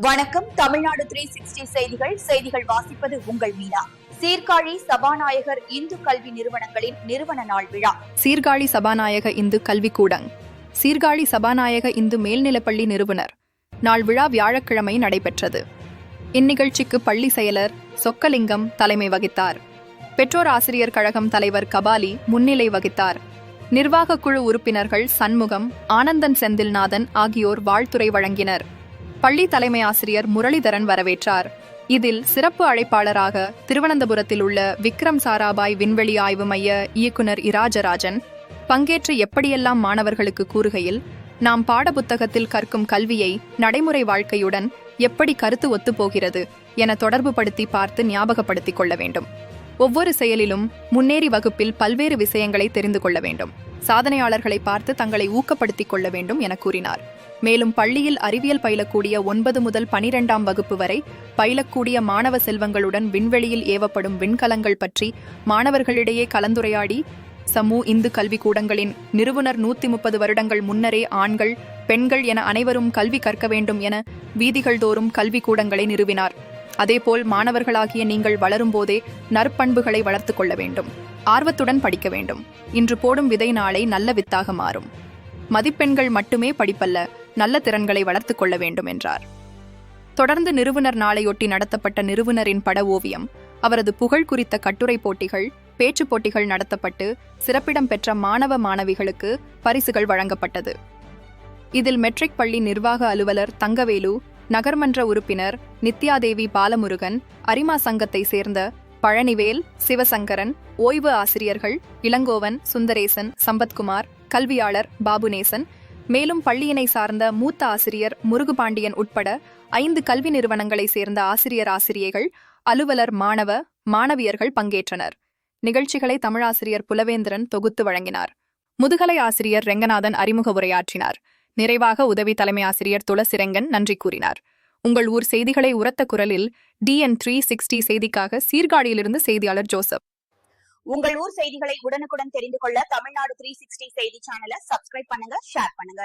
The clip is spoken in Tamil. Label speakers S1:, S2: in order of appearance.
S1: வணக்கம். தமிழ்நாடு த்ரீ சிக்ஸ்டி செய்திகள். செய்திகள் வாசிப்பது உங்கள் மீனா. சீர்காழி சபாநாயகர் இந்து கல்வி நிறுவனங்களின் நிறுவன நாள் விழா.
S2: சீர்காழி சபாநாயக இந்து கல்விக்கூடங் சீர்காழி சபாநாயக இந்து மேல்நிலைப்பள்ளி நிறுவனர். நாள் விழா வியாழக்கிழமை நடைபெற்றது. இந்நிகழ்ச்சிக்கு பள்ளி செயலர் சொக்கலிங்கம் தலைமை வகித்தார். பெற்றோர் ஆசிரியர் கழகம் தலைவர் கபாலி முன்னிலை வகித்தார். நிர்வாகக் குழு உறுப்பினர்கள் சண்முகம் ஆனந்தன் செந்தில்நாதன் ஆகியோர் வாழ்த்துறை வழங்கினர். பள்ளி தலைமை ஆசிரியர் முரளிதரன் வரவேற்றார். இதில் சிறப்பு அழைப்பாளராக திருவனந்தபுரத்தில் உள்ள விக்ரம் சாராபாய் விண்வெளி ஆய்வு மைய இயக்குனர் இராஜராஜன் பங்கேற்று எப்படியெல்லாம் மாணவர்களுக்கு கூறுகையில் நாம் பாடப்புத்தகத்தில் கற்கும் கல்வியை நடைமுறை வாழ்க்கையுடன் எப்படி கருத்து ஒத்துப்போகிறது என தொடர்புபடுத்தி பார்த்து ஞாபகப்படுத்திக் கொள்ள வேண்டும். ஒவ்வொரு செயலிலும் முன்னேறி வகுப்பில் பல்வேறு விஷயங்களை தெரிந்து கொள்ள வேண்டும். சாதனையாளர்களை பார்த்து தங்களை ஊக்கப்படுத்திக் கொள்ள வேண்டும் என கூறினார். மேலும் பள்ளியில் அறிவியல் பயிலக்கூடிய ஒன்பது முதல் பனிரெண்டாம் வகுப்பு வரை பயிலக்கூடிய மாணவ செல்வங்களுடன் விண்வெளியில் ஏவப்படும் விண்கலங்கள் பற்றி மாணவர்களிடையே கலந்துரையாடி சமூ இந்து கல்வி கூடங்களின் நிறுவனர் நூத்தி முப்பது வருடங்கள் முன்னரே ஆண்கள் பெண்கள் என அனைவரும் கல்வி கற்க வேண்டும் என வீதிகள் தோறும் கல்வி கூடங்களை நிறுவினார். அதேபோல் மாணவர்களாகிய நீங்கள் வளரும்போதே நற்பண்புகளை வளர்த்துக் கொள்ள வேண்டும். ஆர்வத்துடன் படிக்க வேண்டும். இன்று போடும் விதை நாளை நல்ல வித்தாக மாறும். மதிப்பெண்கள் மட்டுமே படிப்பல்ல நல்ல திறன்களை வளர்த்துக் கொள்ள வேண்டும் என்றார். தொடர்ந்து நிறுவனர் நாளையொட்டி நடத்தப்பட்ட நிறுவனரின் பட ஓவியம் அவரது புகழ் குறித்த கட்டுரை போட்டிகள் பேச்சுப் போட்டிகள் நடத்தப்பட்டு சிறப்பிடம் பெற்ற மாணவ மாணவிகளுக்கு பரிசுகள் வழங்கப்பட்டது. இதில் மெட்ரிக் பள்ளி நிர்வாக அலுவலர் தங்கவேலு நகர்மன்ற உறுப்பினர் நித்யாதேவி பாலமுருகன் அரிமா சங்கத்தை சேர்ந்த பழனிவேல் சிவசங்கரன் ஓய்வு ஆசிரியர்கள் இளங்கோவன் சுந்தரேசன் சம்பத்குமார் கல்வியாளர் பாபுநேசன் மேலும் பள்ளியினை சார்ந்த மூத்த ஆசிரியர் முருகுபாண்டியன் உட்பட ஐந்து கல்வி நிறுவனங்களை சேர்ந்த ஆசிரியர் ஆசிரியைகள் அலுவலர் மாணவ மாணவியர்கள் பங்கேற்றனர். நிகழ்ச்சிகளை தமிழாசிரியர் புலவேந்திரன் தொகுத்து வழங்கினார். முதுகலை ஆசிரியர் ரெங்கநாதன் அறிமுக உரையாற்றினார். நிறைவாக உதவி தலைமை ஆசிரியர் துளசிரங்கன் நன்றி கூறினார். உங்கள் ஊர் செய்திகளை உரத்த குரலில் டிஎன் த்ரீ சிக்ஸ்டி செய்திக்காக சீர்காழியிலிருந்து செய்தியாளர் ஜோசப்.
S1: உங்கள் ஊர் செய்திகளை உடனுக்குடன் தெரிந்து கொள்ள தமிழ்நாடு த்ரீ சிக்ஸ்டி செய்தி சேனலை சப்ஸ்கிரைப் பண்ணுங்க ஷேர் பண்ணுங்க.